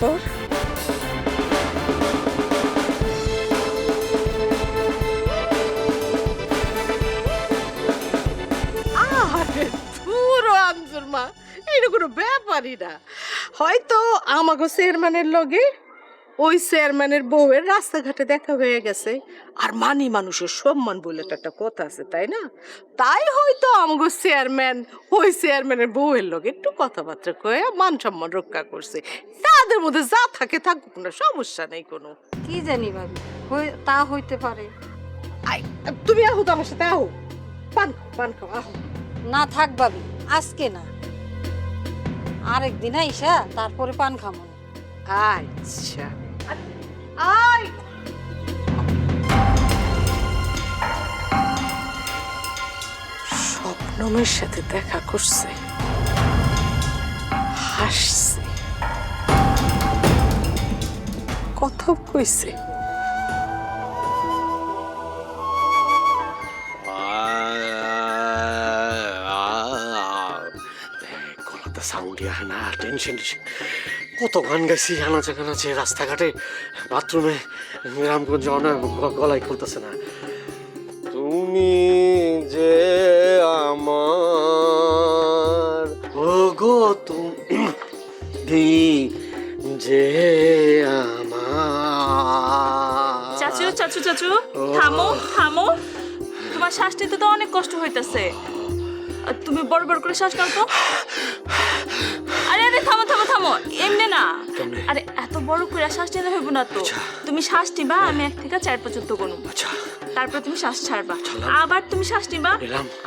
তারপর? মা এটা কোনো ব্যাপারই না। হয়তো আমাকে চেয়ারম্যানের লগে ওই চেয়ারম্যানের বউয়ের রাস্তাঘাটে দেখা হয়ে গেছে। আর মানি মানুষের সম্মান বলে তো একটা কথা আছে তাই না? তাই হয়তো আমাগো চেয়ারম্যান ওই চেয়ারম্যানের বউয়ের লগে একটু কথাবার্তা কয়ে মান সম্মান রক্ষা করছে। তাদের মধ্যে যা থাকে থাকুক না সমস্যা নেই কোনো। কি জানি ভাবি তা হইতে পারে। তুমি আহো তো আমার সাথে আহো। পান খাও পান খাও আহো। না থাক ভাবি আজকে না। আরেকদিন আইসা তারপরে পান খামো। আচ্ছা। আই স্বপ্নমের সাথে দেখা করছে হাসছে কথা কইছে গলাতে সাউন্ড আসে না টেনশন কত গান গাইছি আনাচে কানাচে রাস্তাঘাটে বাথরুমে গ্রামগঞ্জে অনেক গলায় খুলতেছে না। তুমি যে আমার ও গো তুমি যে আমার। চাচু চাচু চাচু থামো থামো। তোমার শ্বাস নিতে তো অনেক কষ্ট হইতাছে। আর তুমি বড় বড় করে শ্বাস নাও তো। থামো এমনি না? আরে এত বড় করে শ্বাস নিলে হইব না তো আচ্ছা। তুমি শ্বাস নিবা আমি এক থেকে চার পর্যন্ত করুন আচ্ছা তারপর তুমি শ্বাস ছাড়বা। আবার তুমি শ্বাস নিবা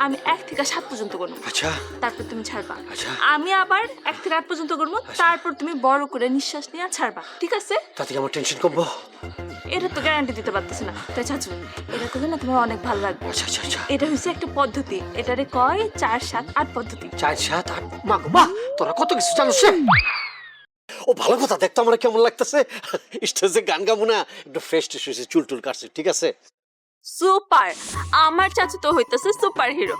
আমি এক থেকে সাত পর্যন্ত গুনব আচ্ছা। তারপর তুমি ছাড়বা। আচ্ছা। আমি আবার এক থেকে আট পর্যন্ত গুনবো তারপর তুমি বড় করে নিঃশ্বাস নিয়ে ছাড়বা। ঠিক আছে? তাতে আমার টেনশন কমবো? এটা তো গ্যারান্টি দিতে পারতেছি না। তাই চাচু এটা করলে না তোমার অনেক ভালো লাগবে। আচ্ছা আচ্ছা আচ্ছা। এটা হচ্ছে একটা পদ্ধতি। এটারে কয়? চার সাত আট পদ্ধতি। চার সাত আট। মা মা! তোরা কত কিছু জানো সে ও ভালো কথা। দেখতো আমার কেমন লাগতেছে। স্টেজে গান গাবো না। একটু ফ্রেশ ট্রেশ হয়েছে চুল টুল কাটছে ঠিক আছে? সুপার। আমার চাচু তো হইতেছে সুপার হিরো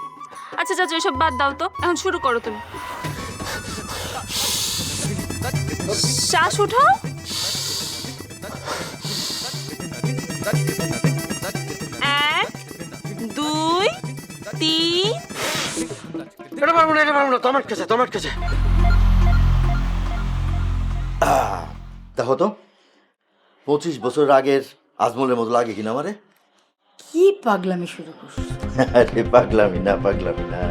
আচ্ছা চাচু এসব বাদ দাও তো। এখন শুরু করো তুমি। শ্বাস উঠাও এক দুই তিন। এটা পারব না এটা পারব না। তোমার কাছে তোমার কাছে। দেখো তো পঁচিশ বছর আগের আজমলের মতো লাগে কিনা আমারে? কি পাগলামি শুরু করছ? আরে পাগলামি না পাগলামি না।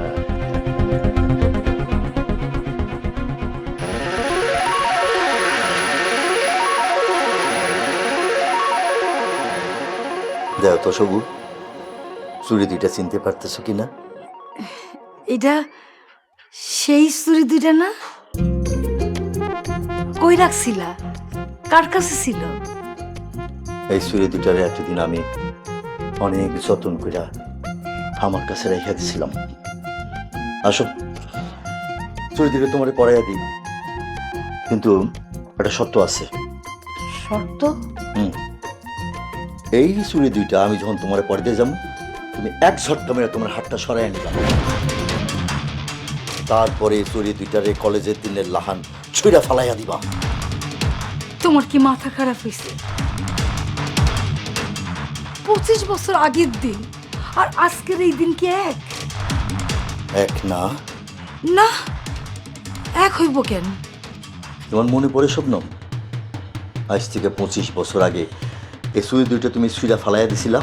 দেখো তো সবু চুরি দুইটা চিনতে পারতেছো কিনা? এটা সেই স্টোরি দুইটা না? কই রাখছিলা? কার কাছে ছিল? এই সুরে দুটারে এতদিন আমি অনেক যত্ন কইরা আমার কাছে রেখে দিছিলাম। আসো চুরি দিকে তোমার পড়াইয়া দিই। কিন্তু একটা সত্য আছে। শর্ত? হুম। এই চুরি দুইটা আমি যখন তোমার পরে দিয়ে যাব তুমি এক ঝটকা মেরে তোমার হাতটা সরাই নিলাম তারপরে চুরি দুইটারে কলেজের দিনের লাহান ছুঁড়া ফালাইয়া দিবা। তোমার কি মাথা খারাপ হয়েছে পঁচিশ বছর আগের দিন। আর আজকের এই দিন কি এক? এক না। না এক হইব কেন? তোমার মনে পড়ে স্বপ্ন? আজ থেকে পঁচিশ বছর আগে এই সুরি দুইটা তুমি সুইরা ফালাইয়া দিছিলা।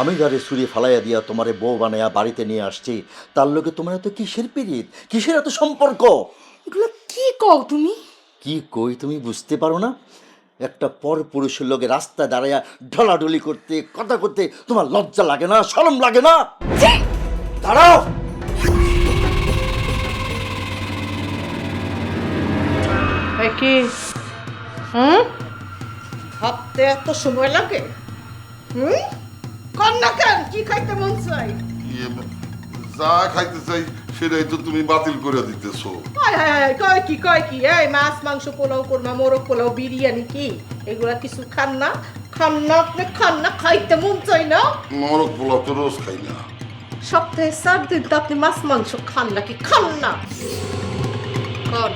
আমি যারে সুরি ফালাইয়া দিয়া তোমারে বউ বানাইয়া বাড়িতে নিয়ে আসছি তার লোকে তোমার এত কিসের পিরিত কিসের এত সম্পর্ক? এগুলো কি কও তুমি? কি কই তুমি বুঝতে পারো না? একটা পর পুরুষের লোকে রাস্তায় দাঁড়াইয়া ঢলাঢলি করতে কথা করতে তোমার লজ্জা লাগে না শরম লাগে না? দাঁড়াও! কি? হুম? ভাবতে এত সময় লাগে? হুম? না কেন কি খাইতে মন চাই যা খাইতে চাই সেটাই তো তুমি বাতিল করে দিতেছো। হায় হায় কয় কি কয় কি? এই মাছ মাংস পোলাও কোরমা মোরগ পোলাও বিরিয়ানি কি? এগুলা কিছু খান না? খান না আপনি খান না খাইতে মন চাই না? নরক পোলাও তো রোজ খাই না। সপ্তাহে চার দিন তো আপনি মাছ মাংস খান না কি? খান না। কন?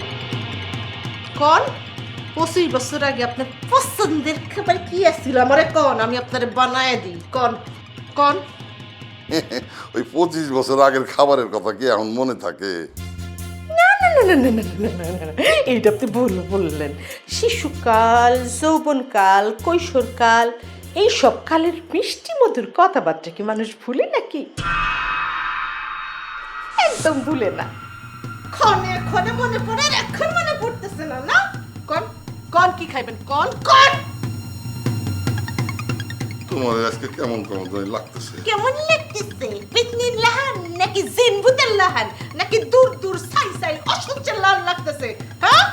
কন? পঁচিশ বছর আগে আপনার পছন্দের খাবার কি আসছিল আমারে কন? আমি আপনারে বানায় দিই। কন? কন? ওই পঁচিশ বছর আগের খাবারের কথা কি এখন মনে থাকে এইটা আপনি ভুল বললেন শিশুকাল যৌবনকাল কৈশোরকাল এই সব কালের মিষ্টি মধুর কথাবার্তা কি মানুষ ভুলে নাকি একদম ভুলে না ক্ষণে ক্ষণে মনে পড়ে এখন মনে পড়তেছে না না কন কন কি খাইবেন কন কন তোমার আজকে কেমন কেমন জানি লাগতেছে? কেমন লাগতেছে? পেতনির লাহান নাকি জিনভূতের লাহান? নাকি দূর দূর সাই সাই অসহ্যের লাল লাগতেছে? হ্যাঁ?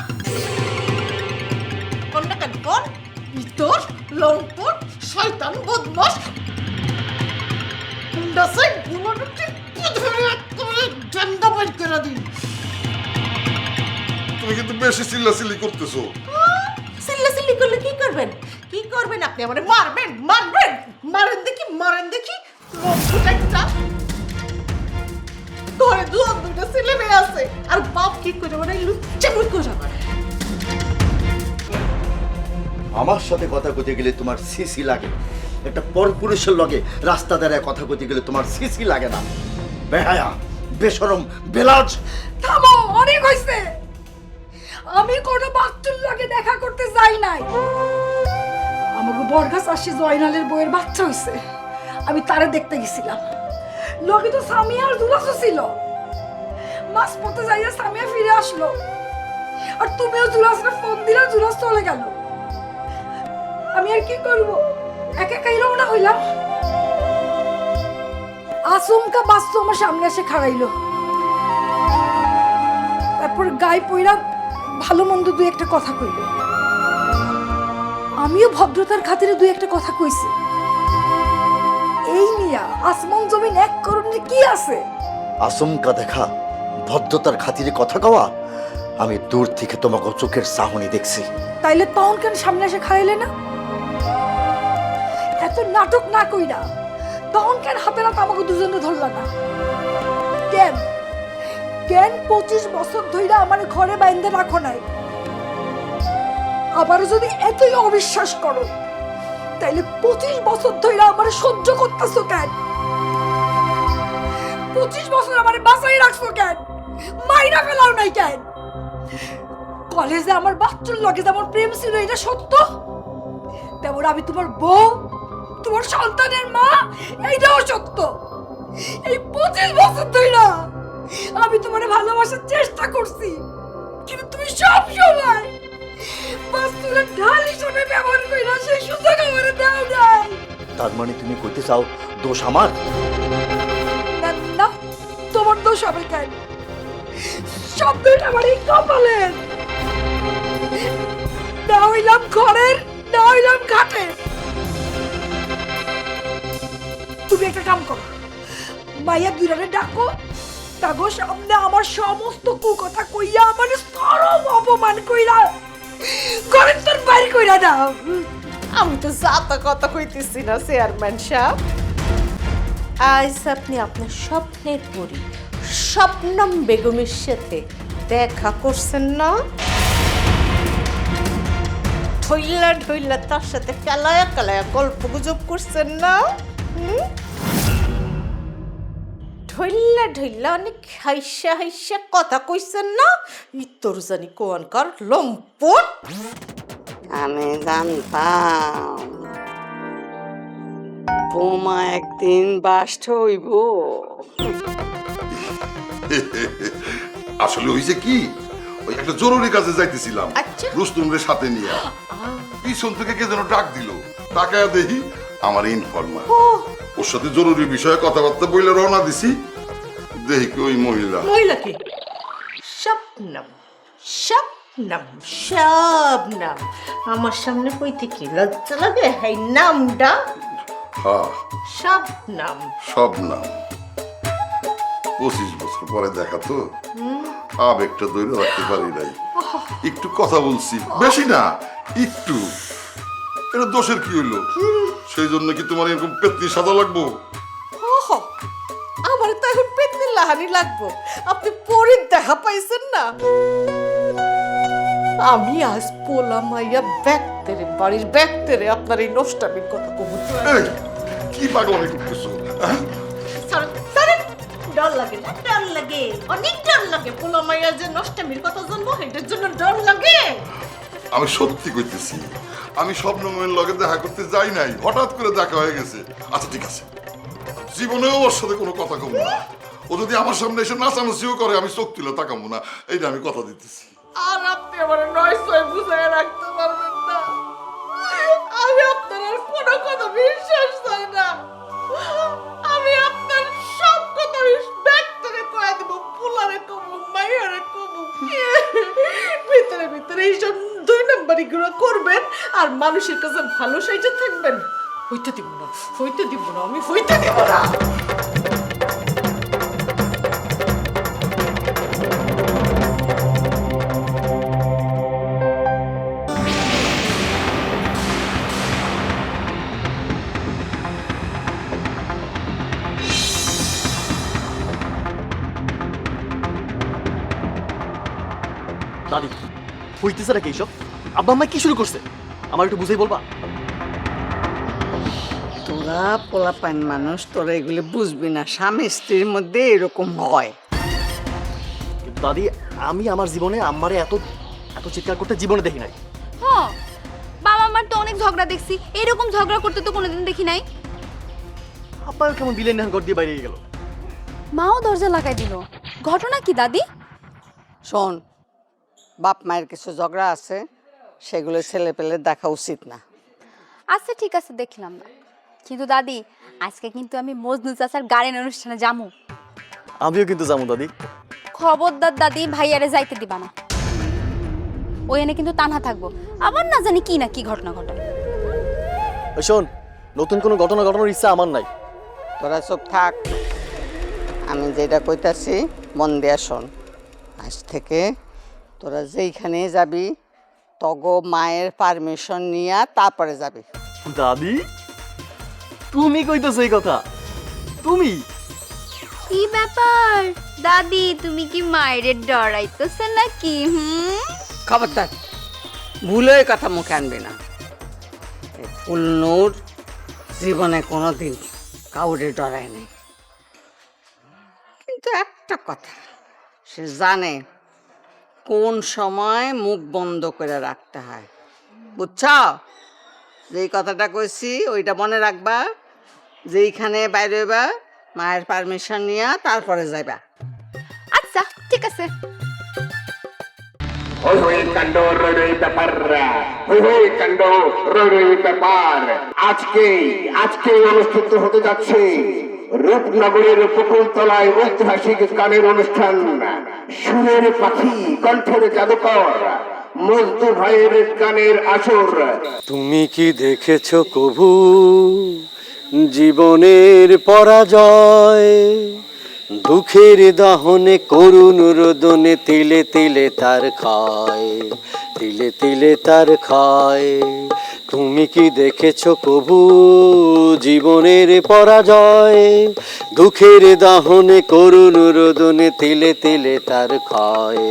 কোনটা কেন কোন? ইতর লম্পট শয়তান বদমাস ধরে করে ডান্ডা করে দিন তুমি কিন্তু বেশি চিল্লাচিল্লি করতেছো। সিল্লা সিল্লি করলে কি করবেন? করবেন আপনি? আমারে মারবেন মারবেন! মারেন দেখি মারেন দেখি। একটা ঘরে দু দুটো ছেলে মেয়ে আছে। আর বাপ কি করে মানে করে আমার? সাথে কথা কইতে গেলে তোমার সিসি লাগে। একটা পরপুরুষের লগে রাস্তা দাঁড়ায় কথা কইতে গেলে তোমার সিসি লাগে না। বেহায়া বেশরম বেলাজ। থামো অনেক হয়েছে আমি কোনো বাচ্চুর লাগে দেখা করতে যাই নাই। আমাকে বরগাছ আসি জয়নালের বইয়ের বাচ্চা হইছে। আমি তারে দেখতে গেছিলাম। লগে তো সামিয়া আর দুলাসও ছিল। মাছ পড়তে যাইয়া সামিয়া ফিরে আসলো। আর তুমিও জুলাসরে ফোন দিলা জুলাস চলে গেল। আমি আর কি করব? একা একাই রওনা হইলাম। আচমকা বাস্তু আমার সামনে এসে খাড়াইলো। তারপর গায়ে পইরা ভালো মন্দ দুই একটা কথা কইল। আমিও ভদ্রতার খাতিরে দুই একটা কথা কইছি। এই নিয়া আসমান জমিন এক করণে কি আছে? আচমকা দেখা ভদ্রতার খাতিরে কথা কওয়া আমি দূর থেকে তোমাকে চোখের সাহনি দেখছি। তাইলে তখন কেন সামনে এসে খাইলে না? এত নাটক না কইরা তখন কেন হাতে রাত আমাকে দুজনে ধরলা না? কেন? কেন পঁচিশ বছর ধইরা আমার ঘরে বাইন্দে রাখো নাই? আবারও যদি এতই অবিশ্বাস করো, তাইলে পঁচিশ বছর ধইরা আমার সহ্য করতেছো কেন? পঁচিশ বছর আমার বাঁচাই রাখছো কেন? মাইরা ফেলাও নাই কেন? কলেজে আমার বাচ্চার লগে যেমন প্রেম ছিল, এটা সত্য? তেমন আমি তোমার বউ, তোমার সন্তানের মা, এইটাও সত্য। এই পঁচিশ বছর ধরে আমি তোমার ভালোবাসার চেষ্টা করছি, কিন্তু তুমি সব সময় বাস্তুরের ঢাল হিসেবে ব্যবহার করে সেই সুযোগ আমার দাও নাই। তার মানে তুমি কইতে চাও দোষ আমার? না না তোমার দোষ হবে কেন? সব দোষ আমার এই কপালের না হইলাম ঘরের না হইলাম ঘাটের তুমি একটা কাম করো মাইয়া দুইরারে ডাকো তাগো সামনে আমার সমস্ত কুকথা কইয়া আমার চরম অপমান কইরা ঘরের তোর বাড়ি কইরা দাও। আমি তো জাতা কথা কইতেছি না, চেয়ারম্যান সাহেব। আজ আপনি আপনার স্বপ্নের পরি, স্বপ্নম বেগমের সাথে দেখা করছেন না? ঠইলা ঠইলা তার সাথে কালায়া কালায়া গল্প গুজব করছেন না? হুম? ঢইলা ঢইলা অনেক হাইসা হাইসা কথা কইছেন না? ইতর জানি কোয়ানকার লম্পট? আমি জানতাম। বোমা একদিন বাস্ট হইব। আসলে হইছে কি? ওই একটা জরুরি কাজে যাইতেছিলাম আচ্ছা। রুস্তুমরে সাথে নিয়ে। পিছন থেকে কে যেন ডাক দিল তাকায়া দেখি আমার ইনফরমার ওর সাথে জরুরি বিষয়ে কথাবার্তা বইলে রওনা দিছি। দেখি কি ওই মহিলা। মহিলাকে স্বপ্নম স্বপ্নম শবনম আমার সামনে কইতে কি লজ্জা লাগে? হাই নামটা? হ্যাঁ। শবনম সব নাম পঁচিশ বছর পরে দেখা তো। আবেগটা ধরে রাখতে পারি নাই। একটু কথা বলছি। বেশি না একটু। এটা দোষের কি হইল? সেই জন্য কি তোমার এরকম পেতনি সাদা লাগবো? আমার তো এখন পেতনি লাহানি লাগবো। আপনি পরে দেখা পাইছেন না? আমি আজ পোলা মাইয়া ব্যাগতেরে বাড়ির ব্যাগতেরে আপনার এই নষ্টামির কথা এই কি পাগলামি করতেছো? হ্যাঁ? ডর লাগে না ডর লাগে। অনেক ডর লাগে পোলা মাইয়া যে নষ্টামির কথা জানব এটার জন্য ডর লাগে। আমি সত্যি কইতেছি আমি স্বপ্নমের লগে দেখা করতে যাই নাই, হঠাৎ করে দেখা হয়ে গেছে। আচ্ছা ঠিক আছে। জীবনেও ওর সাথে কোনো কথা কমবো না। ও যদি আমার সামনে এসে নাচানাচিও করে, আমি চোখ তুলে তাকাবো না। এইটা আমি কথা দিতেছি। আর আপনি আমার নয় ছয় বুঝায় রাখতে পারবেন মানুষের কাছে ভালো সাইজে থাকবেন। হইতে দিব না, হইতে দিব না, আমি হইতে দিব না। দাদি হইতেছে নাকি এইসব? আব্বা আম্মা কি শুরু করছে? আমার একটু বুঝেই বলবা। তোরা পোলাপাইন মানুষ তোরা এগুলো বুঝবি না। স্বামী স্ত্রীর মধ্যে এরকম হয়। কিন্তু দাদি আমি আমার জীবনে আম্মারে এত এত চিৎকার করতে জীবনে দেখি নাই। হ বাবা আমার তো অনেক ঝগড়া দেখছি। এরকম ঝগড়া করতে তো কোনোদিন দেখি নাই। আব্বা কেমন বিলেন ঘর দিয়ে বাইরে গেল। মাও দরজা লাগাই দিল। ঘটনা কি দাদি? শোন বাপ মায়ের কিছু ঝগড়া আছে সেগুলো ছেলে পেলে দেখা উচিত না। আচ্ছা ঠিক আছে দেখলাম। না কিন্তু দাদি আজকে কিন্তু আমি মজনু চাচার গানের অনুষ্ঠানে যামু। আমিও কিন্তু যাব দাদি। খবরদার দাদি ভাইয়ারে যাইতে দিবা না। ওই এনে কিন্তু টানা থাকব। আবার না জানি কি না কি ঘটনা ঘটে। ওই শোন নতুন কোনো ঘটনা ঘটানোর ইচ্ছা আমার নাই। তোরা সব থাক। আমি যেটা কইতাছি মন দিয়া শোন। আজ থেকে তোরা যেইখানে যাবি তগ মায়ের পারমিশন নিয়া তারপরে যাবি। দাদি তুমি কইতেছো এই কথা। তুমি? কি ব্যাপার? দাদি তুমি কি মায়ের ডরাইতেছে নাকি হুম? খবরদার ভুলে কথা মুখে আনবে না। ফুলনুর জীবনে কোনোদিন কাউরে ডরায় নাই কিন্তু একটা কথা সে জানে কোন সময় মুখ বন্ধ করে রাখতে হয়? বুঝছ? যেই কথাটা কইছি ওইটা মনে রাখবা। যেইখানে বাইরে হইবা মায়ের পারমিশন নিয়া তারপরে যাইবা। আচ্ছা ঠিক আছে। হই হই কাণ্ড রই রই ব্যাপার। হই হই কাণ্ড রই রই ব্যাপার। আজকে আজকে অনুষ্ঠিত হতে যাচ্ছে রূপনগরের উপকূলতলায় ঐতিহাসিক গানের অনুষ্ঠান। সুরের পাখি, কণ্ঠের জাদুকর মজদু ভাইয়ের গানের আসর। তুমি কি দেখেছ কভু? জীবনের পরাজয়। দুঃখের দহনে করুণ রোদনে তিলে তিলে তার খায় তিলে তিলে তার খায় তুমি কি দেখেছ কভু? জীবনের পরাজয়। দুঃখের দাহনে করুন রোদনে তিলে তিলে তার খায়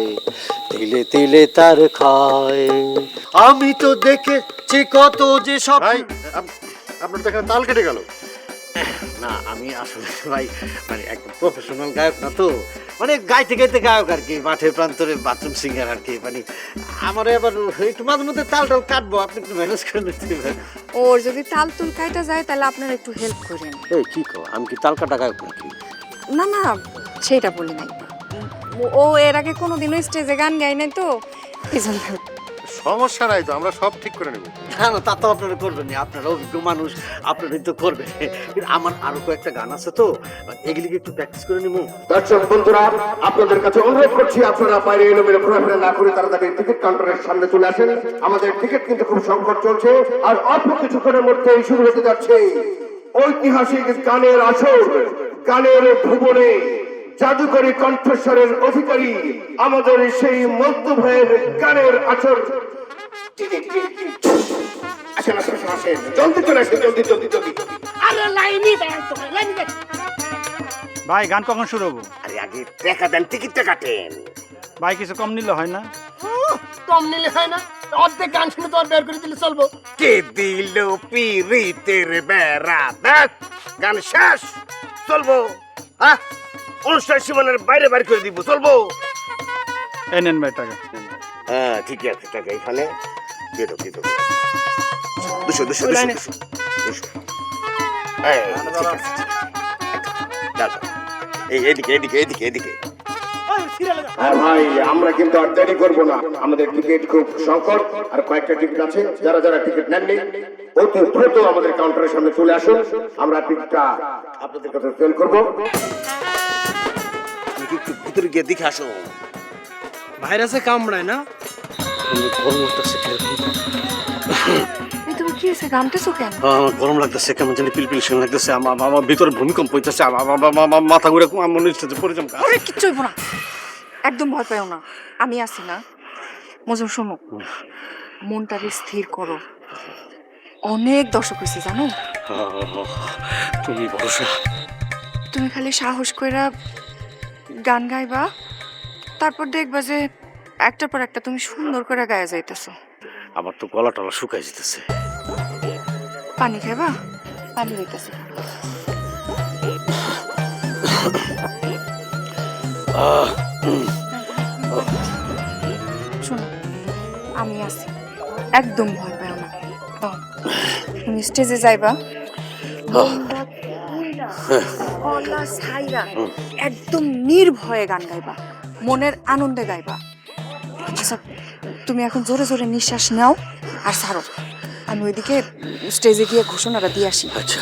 তিলে তিলে তার খায় আমি তো দেখেছি কত যে সব আপনার দেখেন তাল কেটে গেল। না আমি আসলে ভাই মানে একদম প্রফেশনাল গায়ক না তো। মানে গাইতে গাইতে গায়ক আর কি মাঠে প্রান্তরে বাথরুম সিঙ্গার আর কি মানে আমার আবার একটু মাঝে মধ্যে তাল টাল কাটবো আপনি একটু ম্যানেজ করে নিতে ওর যদি তাল তুল কাইটা যায় তাহলে আপনারা একটু হেল্প করেন। এই কি কো আমি কি তাল কাটা গায়ক নাকি? না না সেটা বলি নাই। ও- এর আগে কোনোদিনও স্টেজে গান গায় নাই তো এই জন্য। সমস্যা নাই তো আমরা সব ঠিক করে নেব। না না তা তো আপনারা করবেন না আপনারা অভিজ্ঞ মানুষ আপনারাই তো করবেন। কিন্তু আমার আরও কয়েকটা গান আছে তো এগুলিকে একটু প্র্যাকটিস করে নিবো? দর্শক বন্ধুরা আপনাদের কাছে অনুরোধ করছি আপনারা বাইরে এলোমেলো ঘোরাফেরা না করে তাড়াতাড়ি টিকিট কাউন্টারের সামনে চলে আসেন। আমাদের টিকিট কিন্তু খুব সংকট চলছে আর অল্প কিছুক্ষণের মধ্যেই শুরু হতে যাচ্ছে ঐতিহাসিক গানের আসর গানের ভুবনে। জাদুকরী কণ্ঠস্বরের অধিকারী আমাদের সেই মধ্য ভাইয়ের গানের আসর আসেন আসেন আসেন, আসেন। জলদি চলে আসেন জলদি জলদি আরে ভাই গান কখন শুরু হব? আরে আগে টাকা দেন টিকিটটা কাটেন। ভাই কিছু কম নিলে হয় না? কম নিলে হয় না। অর্ধেক গান শুনে তো আর বের করে দিলে চলবো। কে দিল পিরিতের বেড়া? দেখ গান শেষ চলবো। হ্যাঁ অনুষ্ঠান সীমানার বাইরে বাইরে করে দিব চলবো? এই নেন ভাই টাকা। হ্যাঁ ঠিকই আছে টাকা এখানে। দিয়ে দাও দিয়ে দাও। দুশো দুশো দুশো দুশো দুশো। এই, ঠিক আছে, এদিকে এদিকে এদিকে এদিকে। হ্যাঁ ভাই আমরা কিন্তু আর দেরি করব না। আমাদের টিকিট খুব সংকট আর কয়েকটা টিকিট আছে। যারা যারা টিকিট নেননি অতি দ্রুত আমাদের কাউন্টারের সামনে চলে আসুন। আমরা টিকিটটা আপনাদের কাছে সেল করব। ভিতরে গিয়ে দেখে আসো। ভাইরাসে কামড়ায় না? গরম লাগতেছে কীরকম তুমি কি কেন? আমার গরম লাগতেছে কেমন জানি পিলপিল শুনে লাগতেছে। আমার আমার- আমার ভিতরে ভূমিকম্প হইতেছে আমার আমার- আমার- আমার মাথা ঘুরে মনে হচ্ছে যে পড়ে যাম আরে কিচ্ছু হইব না। একদম ভয় পাও না। আমি আছি না। মজুর শোনো। মনটাকে স্থির করো। অনেক দর্শক হয়েছে জানো? তুমি ভরসা। তুমি খালি সাহস কইরা গান গাইবা তারপর দেখবা যে একটার পর একটা তুমি সুন্দর করে গায়ে যাইতেছো। আমার তো গলা টলা শুকাই যেতেছে। পানি খাইবা? পানি দিতেছে। শোনো আমি আছি। একদম ভয় পাই দাও তুমি স্টেজে যাইবা। ছাইরা, একদম নির্ভয়ে গান গাইবা মনের আনন্দে গাইবা। আচ্ছা তুমি এখন জোরে জোরে নিঃশ্বাস নাও আর ছাড়ো। আমি ওইদিকে স্টেজে গিয়ে ঘোষণাটা দিয়ে আসি। আচ্ছা।